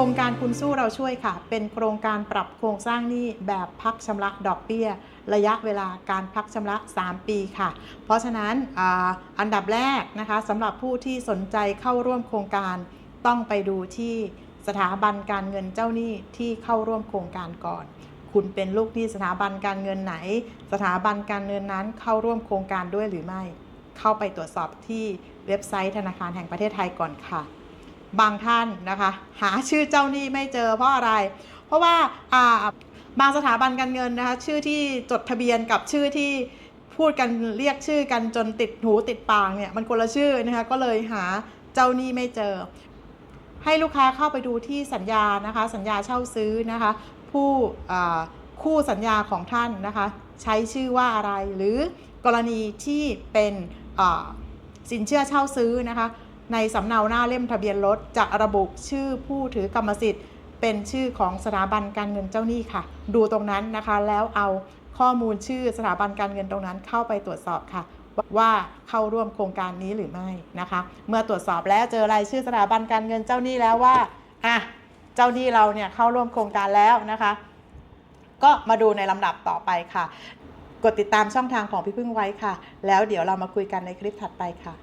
ครงการคุณสู้เราช่วยค่ะ เป็นโครงการปรับโครงสร้างหนี้แบบพักชำระดอกเบี้ย ระยะเวลาการพักชำระ 3 ปีค่ะ เพราะฉะนั้นออันดับแรกนะคะสำหรับผู้ที่สนใจเข้าร่วมโครงการต้องไปดูที่สถาบันการเงินเจ้าหนี้ที่เข้าร่วมโครงการก่อน คุณเป็นลูกหนี้สถาบันการเงินไหน สถาบันการเงินนั้นเข้าร่วมโครงการด้วยหรือไม่ เข้าไปตรวจสอบที่เว็บไซต์ธนาคารแห่งประเทศไทยก่อนค่ะ บางท่านนะคะ หาชื่อเจ้าหนี้ไม่เจอเพราะอะไร เพราะว่าบางสถาบันการเงินนะคะชื่อที่จดทะเบียนกับชื่อที่พูดกันเรียกชื่อกันจนติดหูติดปากเนี่ยมันคนละชื่อนะคะก็เลยหาเจ้าหนี้ไม่เจอ ให้ลูกค้าเข้าไปดูที่สัญญานะคะ สัญญาเช่าซื้อนะคะ ผู้คู่สัญญาของท่านนะคะ ใช้ชื่อว่าอะไรหรือกรณีที่เป็นสินเชื่อเช่าซื้อนะคะ ในสำเนาหน้าเล่มทะเบียนรถจะระบุชื่อผู้ถือกรรมสิทธิ์ เป็นชื่อของสถาบันการเงินเจ้าหนี้ค่ะ ดูตรงนั้นนะคะแล้วเอาข้อมูลชื่อสถาบันการเงินตรงนั้นเข้าไปตรวจสอบค่ะ ว่าเข้าร่วมโครงการนี้หรือไม่นะคะ เมื่อตรวจสอบแล้วเจอรายชื่อสถาบันการเงินเจ้าหนี้แล้วว่าอะเจ้าหนี้เราเนี่ยเข้าร่วมโครงการแล้วนะคะ ก็มาดูในลำดับต่อไปค่ะ กดติดตามช่องทางของพี่พึ่งไว้ค่ะ แล้วเดี๋ยวเรามาคุยกันในคลิปถัดไปค่ะ